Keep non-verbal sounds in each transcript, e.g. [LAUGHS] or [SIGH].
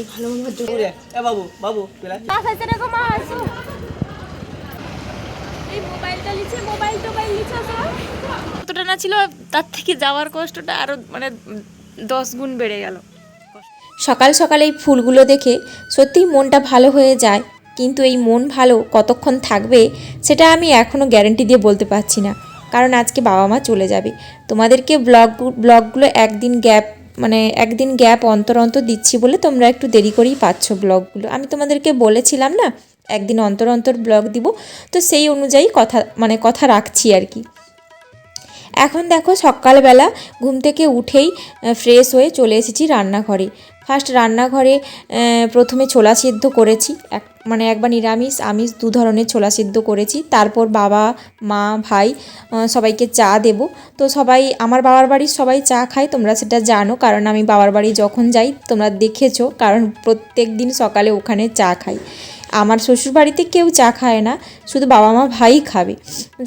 এই ভালো মামার জন্য এ বাবু বাবু পেলা কতটা না ছিল তার থেকে যাওয়ার কষ্টটা আরও মানে দশ গুণ বেড়ে গেল। সকাল সকাল এই ফুলগুলো দেখে সত্যিই মনটা ভালো হয়ে যায় কিন্তু এই মন ভালো কতক্ষণ থাকবে সেটা আমি এখনও গ্যারেন্টি দিয়ে বলতে পারছি না কারণ আজকে বাবা মা চলে যাবে। তোমাদেরকে ব্লগ ব্লগগুলো একদিন গ্যাপ মানে একদিন গ্যাপ অন্তর অন্তর দিচ্ছি বলে তোমরা একটু দেরি করেই পাচ্ছ ব্লগগুলো। আমি তোমাদেরকে বলেছিলাম না, একদিন অন্তর অন্তর ব্লগ দিব, তো সেই অনুযায়ী কথা মানে কথা রাখছি আর কি। এখন দেখো সকালবেলা ঘুম থেকে উঠেই ফ্রেশ হয়ে চলে এসেছি রান্নাঘরে। ফার্স্ট রান্নাঘরে প্রথমে ছোলা সিদ্ধ করেছি। এক মানে একবার নিরামিষ, আমিষ দু ধরনের ছোলা সিদ্ধ করেছি। তারপর বাবা, মা, ভাই সবাইকে চা দেব। তো সবাই, আমার বাবার বাড়ির সবাই চা খায়, তোমরা সেটা জানো। কারণ আমি বাবার বাড়ি যখন যাই, তোমরা দেখেছ। কারণ প্রত্যেক দিন সকালে ওখানে চা খাই। আমার শ্বশুর বাড়িতে কেউ চা খায় না শুধু বাবা মা ভাই খাবে।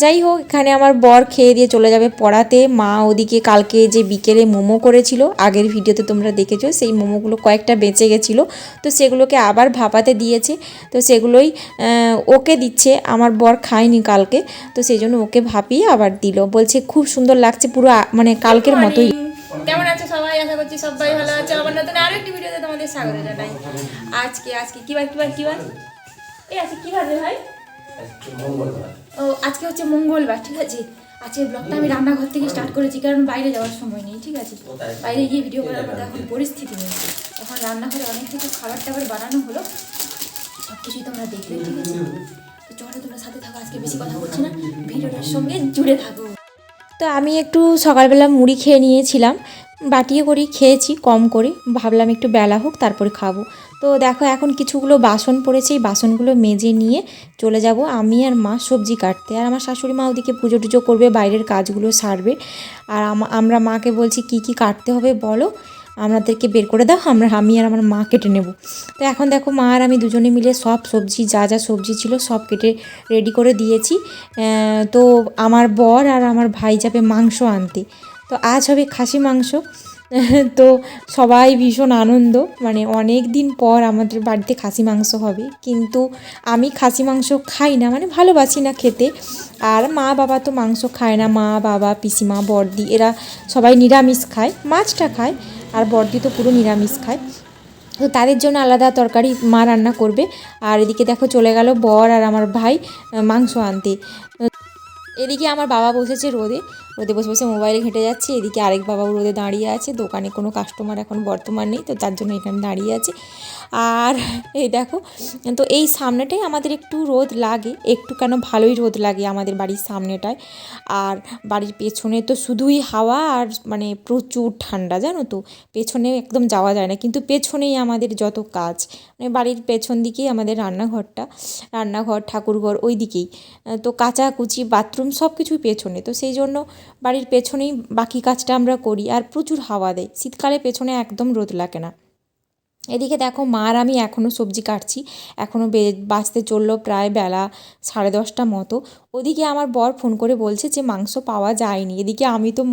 যাই হোক এখানে আমার বর খেয়ে দিয়ে চলে যাবে পড়াতে। মা ওদিকে কালকে যে বিকেলে মোমো করেছিল আগের ভিডিওতে তোমরা দেখেছ সেই মোমোগুলো কয়েকটা বেঁচে গেছিল। তো সেগুলোকে আবার ভাপাতে দিয়েছে। তো সেগুলোই ওকে দিচ্ছে আমার বর খায়নি কালকে। তো সেই জন্য ওকে ভাপিয়ে আবার দিল। বলছে খুব সুন্দর লাগছে পুরো মানে কালকের মতোই। কেমন আছো সবাই? আশা করছি সবাই ভালো আছে। আমার নতুন আরও একটি ভিডিওতে তোমাদের স্বাগত জানাই। আজকে আজকে কি বার কি বার কি বার? এই আজকে কি বার ভাই? ও আজকে হচ্ছে মঙ্গলবার ঠিক আছে? আজকে ব্লগটা আমি রান্নাঘর থেকে স্টার্ট করেছি কারণ বাইরে যাওয়ার সময় নেই ঠিক আছে? বাইরে গিয়ে ভিডিও করার মতো এখন পরিস্থিতি নেই। এখন রান্নাঘরে অনেক কিছু খাবার টাবার বানানো হলো সব কিছুই তোমরা দেখবে ঠিক আছে? তো চলো তোমরা সাথে থাকো আজকে বেশি কথা বলছি না ভিডিওটার সঙ্গে জুড়ে থাকো। তো আমি একটু সকালবেলা মুড়ি খেয়ে নিয়েছিলাম বাটিয়ে করেই খেয়েছি কম করে ভাবলাম একটু বেলা হোক তারপরে খাব। তো দেখো এখন কিছুগুলো বাসন পড়েছে, এই বাসনগুলো মেজে নিয়ে চলে যাব। আমি আর মা সবজি কাটতে। আর আমার শাশুড়ি মা ওদিকে পুজো টুজো করবে, বাইরের কাজগুলো সারবে। আর আমরা মাকে বলছি, কি কি কাটতে হবে বলো? আমাদেরকে বের করে দাও, আমরা, আমি আর আমার মা কেটে নেব। তো এখন দেখো মা আর আমি দুজনে মিলে সব সবজি, যা যা সবজি ছিল সব কেটে রেডি করে দিয়েছি। তো আমার বর আর আমার ভাই যাবে মাংস আনতে। তো আজ হবে খাসি মাংস। [LAUGHS] তো সবাই ভীষণ আনন্দ। মানে অনেক দিন পর আমাদের বাড়িতে খাসি মাংস হবে। কিন্তু আমি খাসি মাংস খাই না মানে ভালোবাসি না খেতে। আর মা বাবা তো মাংস খায় না। মা বাবা, পিসিমা, বড়দি, এরা সবাই নিরামিষ খায়, মাছটা খায়। আর বড়দি তো পুরো নিরামিষ খায়। তো তাদের জন্য আলাদা তরকারি মা রান্না করবে। আর এদিকে দেখো চলে গেল বর আর আমার ভাই মাংস আনতে। এদিকে আমার বাবা বসেছে রোদে। রোদে বসে বসে মোবাইলে ঘেঁটে যাচ্ছে। এদিকে আরেক বাবাও রোদে দাঁড়িয়ে আছে। দোকানে কোনো কাস্টমার এখন বর্তমান নেই, তো তার জন্য এখানে দাঁড়িয়ে আছে। আর এই দেখো, তো এই সামনেটাই আমাদের একটু রোদ লাগে, একটু কেন ভালোই রোদ লাগে আমাদের বাড়ির সামনেটায়। আর বাড়ির পেছনে তো শুধুই হাওয়া আর মানে প্রচুর ঠান্ডা, জানো তো? পেছনে একদম যাওয়া যায় না, কিন্তু পেছনেই আমাদের যত কাজ মানে বাড়ির পেছন দিকেই আমাদের রান্নাঘরটা, রান্নাঘর, ঠাকুরঘর ওই দিকেই তো কাচাকুচি বাথরুম সব কিছুই পেছনে, তো সেই জন্য বাড়ির পেছনেই বাকি কাজটা আমরা করি আর প্রচুর হাওয়া দেয়। শীতকালে পেছনে একদম রোদ লাগে না। এদিকে দেখো, মা আর আমি এখনও সবজি কাটছি। এখনও বাঁচতে চলল প্রায় বেলা সাড়ে দশটা মতো। ওদিকে আমার বর ফোন করে বলছে যে মাংস পাওয়া যায়নি। এদিকে আমি তো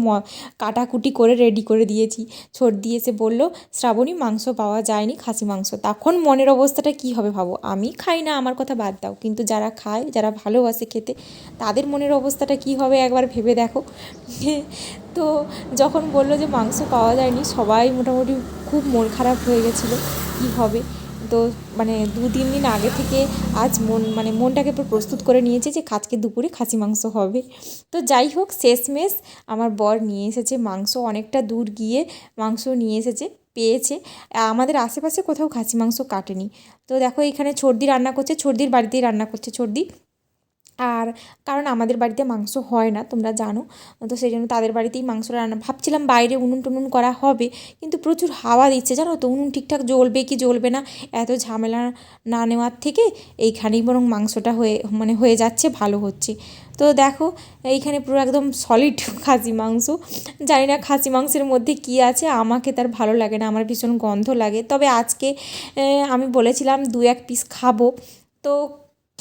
কাটাকুটি করে রেডি করে দিয়েছি। ছোট দিয়ে এসে বলল, শ্রাবণী, মাংস পাওয়া যায়নি, খাসি মাংস। তখন মনের অবস্থাটা কি হবে ভাবো? আমি খাই না, আমার কথা বাদ দাও। কিন্তু যারা খায়, যারা ভালোবাসে খেতে, তাদের মনের অবস্থাটা কি হবে একবার ভেবে দেখো। [LAUGHS] তো যখন বলল যে মাংস পাওয়া যায়নি, সবাই মোটামুটি খুব মন খারাপ হয়ে গেছিল, কী হবে? তো মানে দু তিন দিন আগে থেকে আজ মন মানে মনটাকে পুরো প্রস্তুত করে নিয়েছে যে আজকে দুপুরে খাসি মাংস হবে। তো যাই হোক, শেষমেশ আমার বর নিয়ে এসেছে মাংস। অনেকটা দূর গিয়ে মাংস নিয়ে এসেছে, পেয়েছে। আমাদের আশেপাশে কোথাও খাসি মাংস কাটেনি। তো দেখো এখানে ছর্দি রান্না করছে, ছর্দির বাড়িতেই রান্না করছে ছর্দি। আর কারণ আমাদের বাড়িতে মাংস হয় না, তোমরা জানো। তো সেই জন্য তাদের বাড়িতেই মাংস রান্না, ভাবছিলাম বাইরে উনুন টুনুন করা হবে, কিন্তু প্রচুর হাওয়া দিচ্ছে। জানো তো, উনুন ঠিকঠাক জ্বলবে কি জ্বলবে না, এত ঝামেলা না নেওয়ার থেকে এইখানেই বরং মাংসটা হয়ে মানে হয়ে যাচ্ছে, ভালো হচ্ছে। তো দেখো, এইখানে পুরো একদম সলিড [LAUGHS] খাসি মাংস। জানি না খাসি মাংসের মধ্যে কি আছে, আমাকে তার ভালো লাগে না, আমার ভীষণ গন্ধ লাগে। তবে আজকে আমি বলেছিলাম দু এক পিস খাব। তো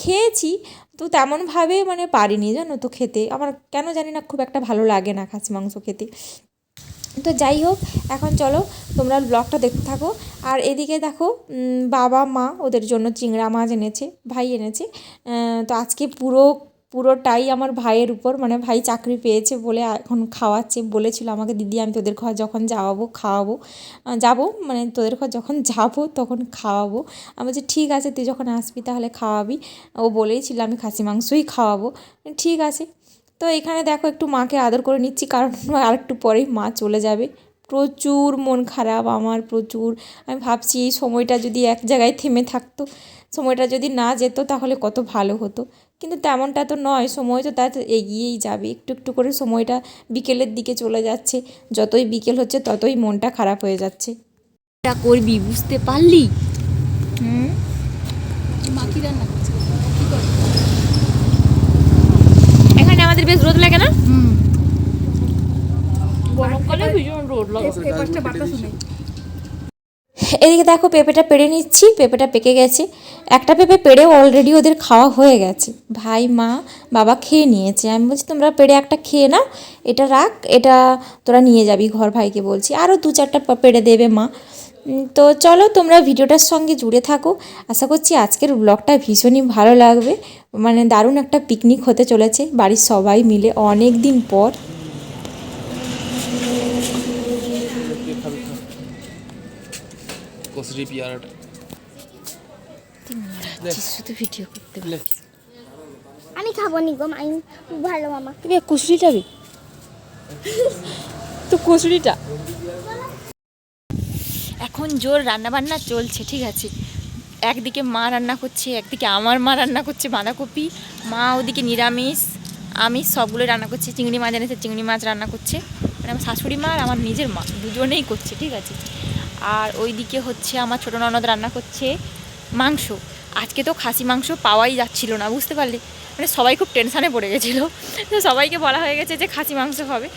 খেয়েছি, তো তেমনভাবে মানে পারিনি জানো তো খেতে। আমার কেন জানি না খুব একটা ভালো লাগে না খাসি মাংস খেতে। তো যাই হোক, এখন চলো তোমরা ব্লগটা দেখতে থাকো। আর এদিকে দেখো বাবা, মা ওদের জন্য চিংড়া মাছ এনেছে, ভাই এনেছে। তো আজকে পুরো পুরোটাই আমার ভাইয়ের উপর মানে ভাই চাকরি পেয়েছে বলে এখন খাওয়াচ্ছে, বলেছিল আমাকে, দিদি, আমি তোদের ঘর যখন যাওয়াবো, খাওয়াবো। যাব মানে তোদের ঘর যখন [LAUGHS] যাব, তখন খাওয়াবো। আমি বলছি, ঠিক আছে, তুই যখন আসবি তাহলে খাওয়াবি। ও বলেই ছিল আমি খাসি মাংসই খাওয়াবো। ঠিক আছে। তো এখানে দেখো, একটু মাকে আদর করে নিচ্ছি, কারণ আর একটু পরেই মা চলে যাবে। প্রচুর মন খারাপ আমার প্রচুর। আমি ভাবছি এই সময়টা যদি এক জায়গায় থেমে থাকতো সময়টা যদি না যেত তাহলে কত ভালো হতো। কিন্তু তেমনটা তো নয় সময় তো তার এগিয়েই যাবে। একটু একটু করে সময়টা বিকেলের দিকে চলে যাচ্ছে। যতই বিকেল হচ্ছে ততই মনটা খারাপ হয়ে যাচ্ছে। এটা করবি বুঝতে পারলি? হুম? মাখি রান্না এখানে আমাদের বেশ রোদ লাগে না? গরমকালে ভীষণ এদিকে দেখো পেঁপেটা পেড়ে নিচ্ছি পেঁপেটা পেকে গেছে। একটা পেঁপে পেড়েও অলরেডি ওদের খাওয়া হয়ে গেছে। ভাই মা বাবা খেয়ে নিয়েছে। আমি বলছি তোমরা পেড়ে একটা খেয়ে নাও এটা রাখ এটা তোরা নিয়ে যাবি ঘর ভাইকে বলছি। আরও দু চারটা পেড়ে দেবে মা। তো চলো তোমরা ভিডিওটার সঙ্গে জুড়ে থাকো। আশা করছি আজকের ব্লগটা ভীষণই ভালো লাগবে। মানে দারুণ একটা পিকনিক হতে চলেছে। বাড়ির সবাই মিলে অনেক দিন পর। কচুরি পেয়ারাটা শুধু ভিডিও করতে আমি খাব নি গো আমি ভালো মামা। তুমি কুচুরিটা তো কুচুরিটা এখন জোর রান্না বান্না চলছে ঠিক আছে? একদিকে মা রান্না করছে একদিকে আমার মা রান্না করছে বাঁধাকপি। মা ওদিকে নিরামিষ আমি সবগুলো রান্না করছি। চিংড়ি মাছ এনেছে চিংড়ি মাছ রান্না করছে। মানে আমার শাশুড়ি মা আর আমার নিজের মা দুজনেই করছে ঠিক আছে? আর ওইদিকে হচ্ছে আমার ছোটো ননদ রান্না করছে মাংস। আজকে তো খাসি মাংস পাওয়াই যাচ্ছিল না, বুঝতে পারলে? মানে সবাই খুব টেনশানে পড়ে গেছিল। তো সবাইকে বলা হয়ে গেছে যে খাসি মাংস হবে।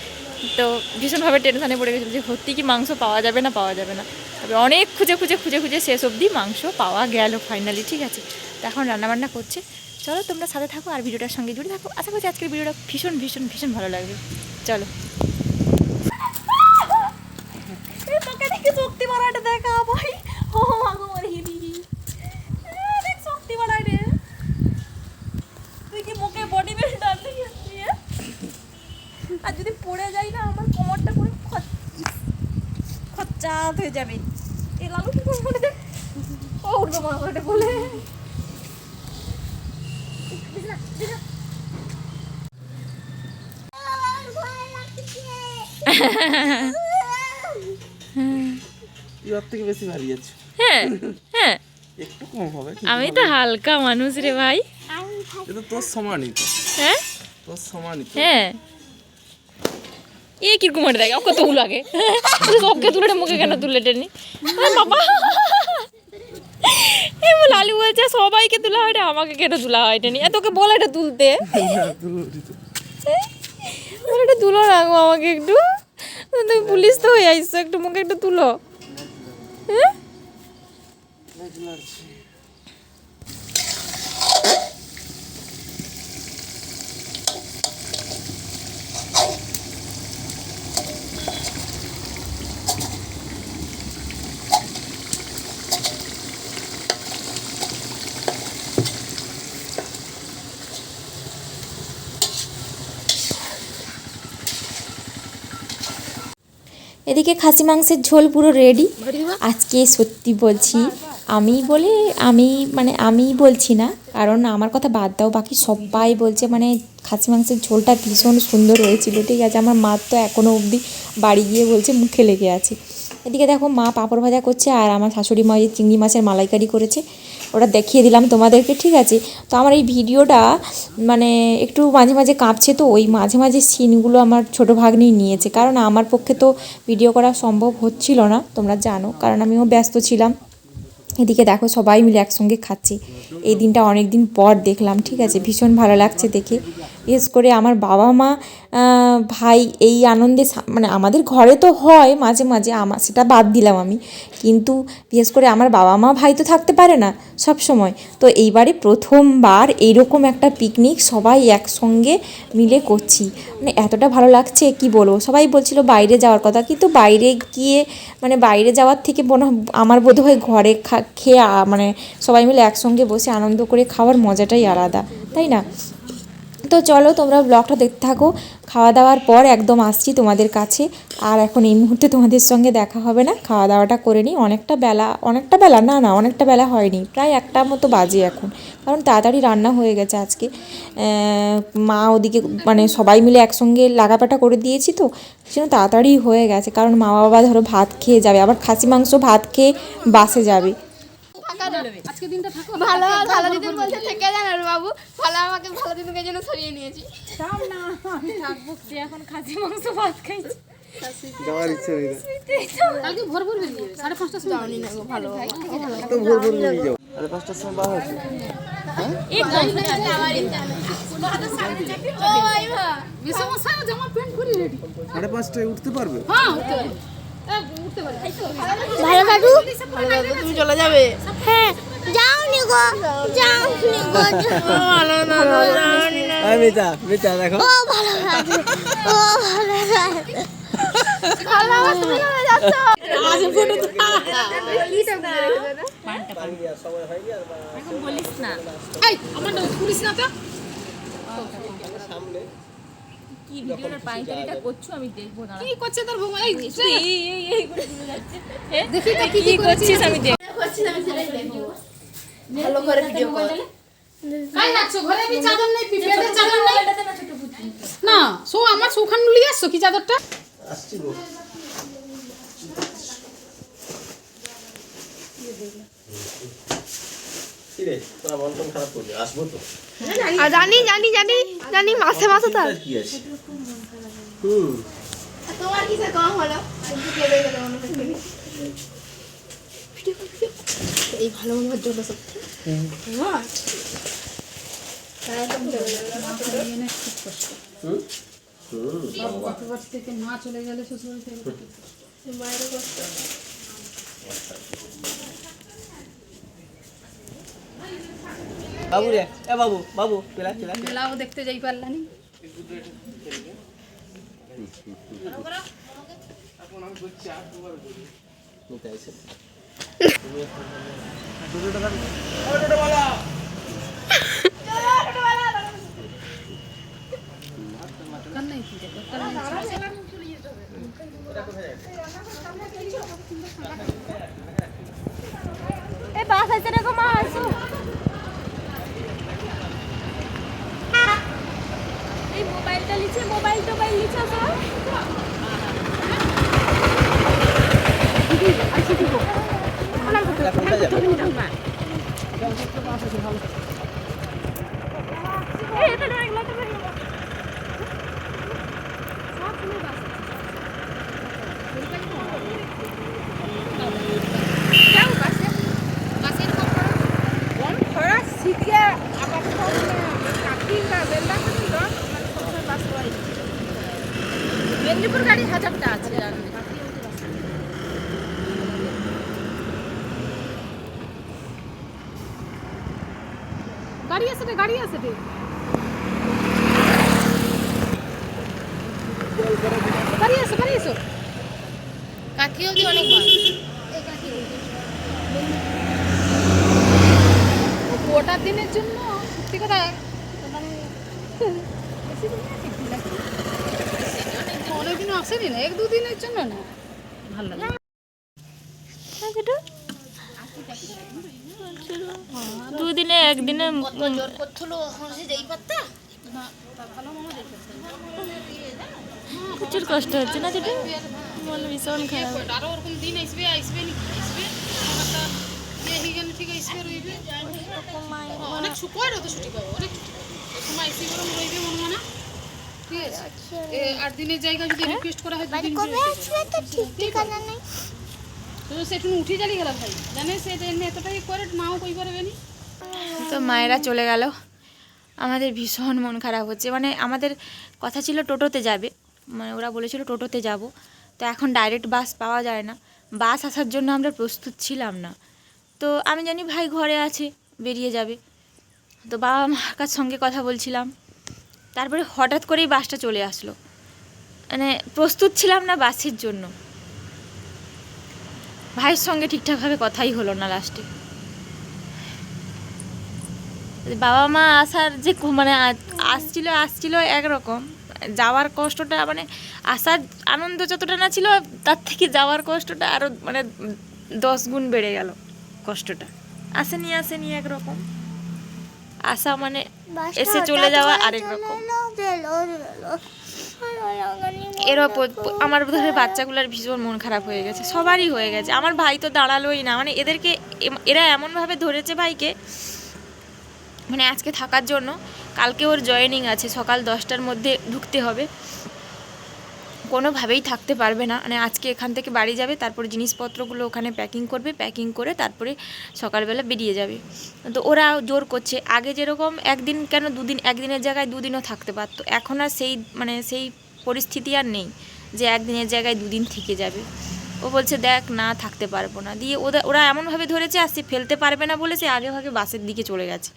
তো ভীষণভাবে টেনশানে পড়ে গেছিল যে সত্যি কি মাংস পাওয়া যাবে না, পাওয়া যাবে না। তবে অনেক খুঁজে খুঁজে খুঁজে খুঁজে শেষ অবধি মাংস পাওয়া গেল ফাইনালি ঠিক আছে? তো এখন রান্নাবান্না করছে। চলো তোমরা সাথে থাকো আর ভিডিওটার সঙ্গে জুড়ে থাকো। আশা করছি আজকের ভিডিওটা ভীষণ ভীষণ ভীষণ ভালো লাগবে। চলো। তোকে শক্তি বাড়াটা দেখা, ভাই। ও, মাগো মরে গেলি দেখ শক্তি বাড়ায় রে। তুই কি মুখে বডি বিল্ডার দেখে আর যদি পড়ে যাই না, আমার কোমরটা পুরো খচ্চাত হয়ে যাবে। এ লালু কি করব ও উঠবো মা বলে। [LAUGHS] এবার থেকে বেশি ভারী যাচ্ছে হ্যাঁ হ্যাঁ। একটু কম হবে আমি তো হালকা মানুষ রে ভাই। এটা তোর সমানই তো। হ্যাঁ? তোর সমানই তো। হ্যাঁ। এ কীরকম এটা দেখে ওকে তুল আগে। ওকে তুলে মুখে কেন তুলে টেনি বাবা। এ বল আলু বলছে সবাইকে তোলা হয় আমাকে কেন তোলা হয় টেনি তোকে বল এটা তুলতে। বল এটা তুলো না আমাকে একটু। তুমি পুলিশ তো হয়ে আইসো একটু মুখে একটু তুলো। እ? এদিকে খাসি মাংসের ঝোল পুরো রেডি আজকে সত্যি বলছি আমি বলে আমি মানে আমি বলছি না কারণ আমার কথা বাদ দাও বাকি সবাই বলছে মানে খাসি মাংসের ঝোলটা ভীষণ সুন্দর হয়েছিল ঠিক আছে? আমার মা তো এখনও অবধি বাড়ি গিয়ে বলছে মুখে লেগে আছে। এদিকে দেখো মা পাঁপড় ভাজা করছে আর আমার শাশুড়ি মা চিংড়ি মাছের মালাইকারি করেছে। ওটা দেখিয়ে দিলাম তোমাদেরকে, ঠিক আছে? তো আমার এই ভিডিওটা মানে একটু মাঝে মাঝে কাঁপছে তো, ওই মাঝে মাঝে সিনগুলো আমার ছোটো ভাগ্নি নিয়েছে। কারণ আমার পক্ষে তো ভিডিও করা সম্ভব হচ্ছিল না, তোমরা জানো। কারণ আমিও ব্যস্ত ছিলাম। এদিকে দেখো সবাই মিলে একসঙ্গে খাচ্ছি। এই দিনটা অনেক দিন পর দেখলাম, ঠিক আছে? ভীষণ ভালো লাগছে দেখে। বিশেষ করে আমার বাবা মা ভাই এই আনন্দে মানে আমাদের ঘরে তো হয় মাঝে মাঝে আমার সেটা বাদ দিলাম আমি। কিন্তু বিশেষ করে আমার বাবা মা, ভাই তো থাকতে পারে না সব সময়। তো এইবারে প্রথমবার এইরকম একটা পিকনিক সবাই একসঙ্গে মিলে করছি। মানে এতটা ভালো লাগছে, কি বলব? সবাই বলছিল বাইরে যাওয়ার কথা। কিন্তু বাইরে গিয়ে মানে বাইরে যাওয়ার থেকে মনে আমার বোধ হয় ঘরে খা, খেয়ে মানে সবাই মিলে একসঙ্গে বসে আনন্দ করে খাওয়ার মজাটাই আলাদা। তাই না? তো চলো তোমরা ব্লগটা দেখতে থাকো। খাওয়া দাওয়ার পর একদম আসছি তোমাদের কাছে। আর এখন এই মুহূর্তে তোমাদের সঙ্গে দেখা হবে না। খাওয়া দাওয়াটা করে নিই। অনেকটা বেলা অনেকটা বেলা, না না, অনেকটা বেলা হয়নি। প্রায় একটা মতো বাজে এখন। কারণ তাড়াতাড়ি রান্না হয়ে গেছে আজকে। মা ওদিকে মানে সবাই মিলে একসঙ্গে লাগাপাটা করে দিয়েছি তো। সেজন্য তাড়াতাড়ি হয়ে গেছে। কারণ মা বাবা ধরো ভাত খেয়ে যাবে। আবার খাসি মাংস ভাত খেয়ে বাসে যাবে। আজকে দিনটা থাকো। ভালো ভালো দিদিন বলছে থেকে। যান আর বাবু। ভালো আমাকে ভালো দিদিকে জন্য সরিয়ে নিয়েছি। তাও না আমি থাকব। যে এখন খাসি মাংস ভাত খাইছি। যাওয়ার ইচ্ছে নেই কালকে ভোর ভোর বেরিয়ে যাবে সাড়ে পাঁচটার সময় না ভালো তো ভোর ভোর বেরিয়ে যাও। আরে পাঁচটার সময় বার আছে মেসমশাই জামা প্যান্ট পরে রেডি। সাড়ে পাঁচটায় উঠতে পারবে? হ্যাঁ ভালো দাদু? তুমি চলে যাবে। হ্যাঁ যাও নি গো যাও নি গো। ভালো না মিতা মিতা দেখো। ও ভালো লাগে ও ভালো লাগে ভালো আমার তুমি চলে যাচ্ছ এই আমারটা পুলিশ না তো? কি করছে তোর ভগবান এই দেখি তো কি কি করছিস? আমি দেখ ভালো করে ভিডিও কর। কাই নাচছো ঘরে আমি চাদর নাই পিপিয়াদের চাদর নাই। না সো আমার সৌখান লিয়ে আসছো কি চাদরটা? কিরে তোরা মন টন খারাপ করবে? আসব তো। আর জানি জানি জানি জানি মাসে মাসে তার কি আছে? হুম। তোমার কিসে কম হলো? একটু কেঁদে গেলে হচ্ছে? এই ভালো মনে জন্য সব হুম? হুম শ্বশুরবাড়ি থেকে মা চলে গেলে শ্বশুরবাড়ি থেকে। বাবু রে এ বাবু বাবু পেলা পেলা মেলাও দেখতে যাই পারলানি। এই বাস আছে রে গো মা আসো। মোবাইলটা লিছে মোবাইল টোবাইল লিছে তো কোনটা মেদিনীপুর গাড়ি হাজারটা আছে গাড়ি আছে রে, গাড়ি আছে রে। গাড়ি আছে গাড়ি আছে। কাঠি অবধি অনেক গোটা দিনের জন্য, সত্যি কথা। মানে আসেনি না এক দুদিনের জন্য না? ভালো লাগে। দুদিনে একদিনে প্রচুর কষ্ট হচ্ছে না যেটা মন ভীষণ খারাপ। আরও ওরকম দিন আসবে আসবে নি আসবে? ইয়ে হয়ে ঠিক আসবে রইবে। অনেক শুকোয় তো ছুটি পাবো? অনেক ছুটি সময় গরম রইবে মনে হয় না? ঠিক আছে এ, আট দিনের জায়গা যদি রিকোয়েস্ট করা হয় দুদিন কবে আসবে তো ঠিক ঠিকানা নেই। তো সেটু উঠে গেলা ভাই। জানে সে এমনি এতটাই করে মাও কই পারবে নি তো মায়েরা চলে গেল। আমাদের ভীষণ মন খারাপ হচ্ছে। মানে আমাদের কথা ছিল টোটোতে যাবে। মানে ওরা বলেছিল টোটোতে যাব। তো এখন ডাইরেক্ট বাস পাওয়া যায় না। বাস আসার জন্য আমরা প্রস্তুত ছিলাম না। তো আমি জানি ভাই ঘরে আছে বেরিয়ে যাবে। তো বাবা মার কাছ সঙ্গে কথা বলছিলাম। তারপরে হঠাৎ করেই বাসটা চলে আসলো। মানে প্রস্তুত ছিলাম না বাসের জন্য। ভাইয়ের সঙ্গে ঠিকঠাকভাবে কথাই হলো না লাস্টে বাবা মা আসার যে মানে আসছিল আসছিল একরকম। যাওয়ার কষ্টটা মানে আসার আনন্দ যতটা না ছিল, তার থেকে যাওয়ার কষ্টটা আরও মানে দশ গুণ বেড়ে গেল কষ্টটা। আসেনি আসেনি একরকম। আসা মানে এসে চলে যাওয়া আরেক রকম। এর ওপর আমার ধরে বাচ্চাগুলোর ভীষণ মন খারাপ হয়ে গেছে সবারই হয়ে গেছে। আমার ভাই তো দাঁড়ালোই না মানে এদেরকে এরা এমনভাবে ধরেছে ভাইকে মানে আজকে থাকার জন্য কালকে ওর জয়েনিং আছে সকাল দশটার মধ্যে ঢুকতে হবে। কোনোভাবেই থাকতে পারবে না। মানে আজকে এখান থেকে বাড়ি যাবে, তারপরে জিনিসপত্রগুলো ওখানে প্যাকিং করবে প্যাকিং করে তারপরে সকালবেলা বেরিয়ে যাবে। তো ওরা জোর করছে। আগে যেরকম একদিন কেন দুদিন, একদিনের জায়গায় দুদিনও থাকতে পারতো। এখন আর সেই মানে সেই পরিস্থিতি আর নেই যে একদিনের জায়গায় দুদিন থেকে যাবে। ও বলছে, দেখ, না, থাকতে পারব না। দিয়ে ওদের ওরা এমনভাবে ধরেছে আসছে ফেলতে পারবে না বলে সে আগে ভাগে বাসের দিকে চলে গেছে।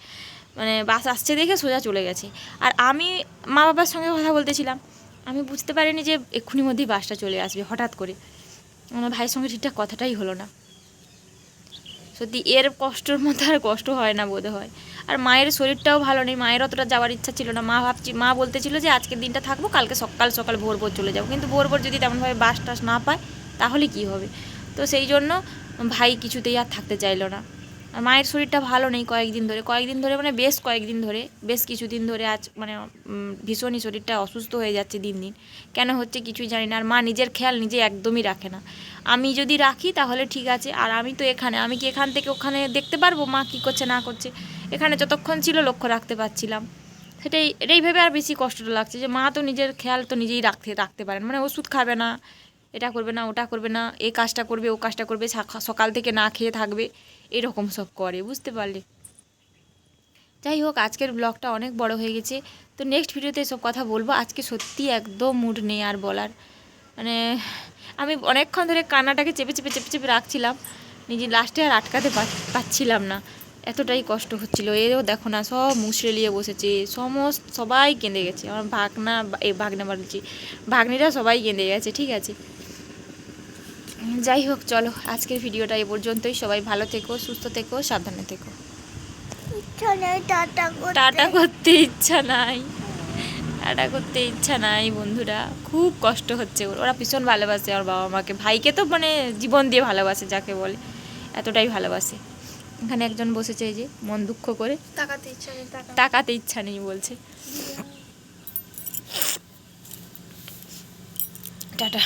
মানে বাস আসছে দেখে সোজা চলে গেছে। আর আমি মা বাবার সঙ্গে কথা বলতেছিলাম। আমি বুঝতে পারিনি যে এক্ষুনি মধ্যেই বাসটা চলে আসবে, হঠাৎ করে। আমার ভাইয়ের সঙ্গে ঠিকঠাক কথাটাই হলো না। সত্যি, এর কষ্টর মতো আর কষ্ট হয় না বোধ হয় আর মায়ের শরীরটাও ভালো নেই, মায়ের অতটা যাওয়ার ইচ্ছা ছিল না। মা ভাবছি, মা বলতেছিল যে আজকের দিনটা থাকব, কালকে সকাল সকাল ভোর ভোর চলে যাব। কিন্তু ভোর ভোর যদি তেমনভাবে বাস টাস না পায়, তাহলে কি হবে? তো সেই জন্য ভাই কিছুতেই আর থাকতে চাইলো না। আর মায়ের শরীরটা ভালো নেই কয়েকদিন ধরে। কয়েকদিন ধরে মানে বেশ কয়েকদিন ধরে, বেশ কিছুদিন ধরে আজ মানে ভীষণই শরীরটা অসুস্থ হয়ে যাচ্ছে দিন দিন। কেন হচ্ছে কিছুই জানি না। আর মা নিজের খেয়াল নিজে একদমই রাখে না। আমি যদি রাখি তাহলে ঠিক আছে। আর আমি তো এখানে, আমি কি এখান থেকে ওখানে দেখতে পারব মা কী করছে না করছে? এখানে যতক্ষণ ছিল লক্ষ্য রাখতে পারছিলাম। সেটাই, এটাই ভেবে আর বেশি কষ্টটা লাগছে যে মা তো নিজের খেয়াল তো নিজেই রাখতে রাখতে পারেন মানে ওষুধ খাবে না, এটা করবে না, ওটা করবে না এই কাজটা করবে, ও কাজটা করবে সকাল থেকে না খেয়ে থাকবে। এরকম সব করে, বুঝতে পারলে? যাই হোক, আজকের ব্লগটা অনেক বড় হয়ে গেছে। তো নেক্সট ভিডিওতে সব কথা বলব। আজকে সত্যি একদম মুড নেই আর বলার। মানে আমি অনেকক্ষণ ধরে কান্নাটাকে চেপে চেপে চেপে চেপে রাখছিলাম। নিজে লাস্টে আর আটকাতে পারছিলাম না। এতটাই কষ্ট হচ্ছিল। এও দেখো না, সব মুছড়ে নিয়ে বসেছে। সমস্ত সবাই কেঁদে গেছে। আমার ভাগনা, এ ভাগনা বলছি, ভাগ্নিরা সবাই কেঁদে গেছে, ঠিক আছে? যাই হোক চলো আজকের ভিডিওটা এ পর্যন্তই। সবাই ভালো থেকো সুস্থ থেকো সাবধানে থেকো। টাটা করতে। টাটা করতে ইচ্ছা নাই। টাটা করতে ইচ্ছা নাই বন্ধুরা। খুব কষ্ট হচ্ছে ওর। ওরা ভীষণ ভালোবাসে ওর বাবা মাকে। ভাইকে তো মানে জীবন দিয়ে ভালোবাসে যাকে বলে। এতটাই ভালোবাসে। এখানে একজন বসেছে এই যে মন দুঃখ করে। তাকাতে ইচ্ছা নেই তাকাতে ইচ্ছা নেই বলছে। টাটা।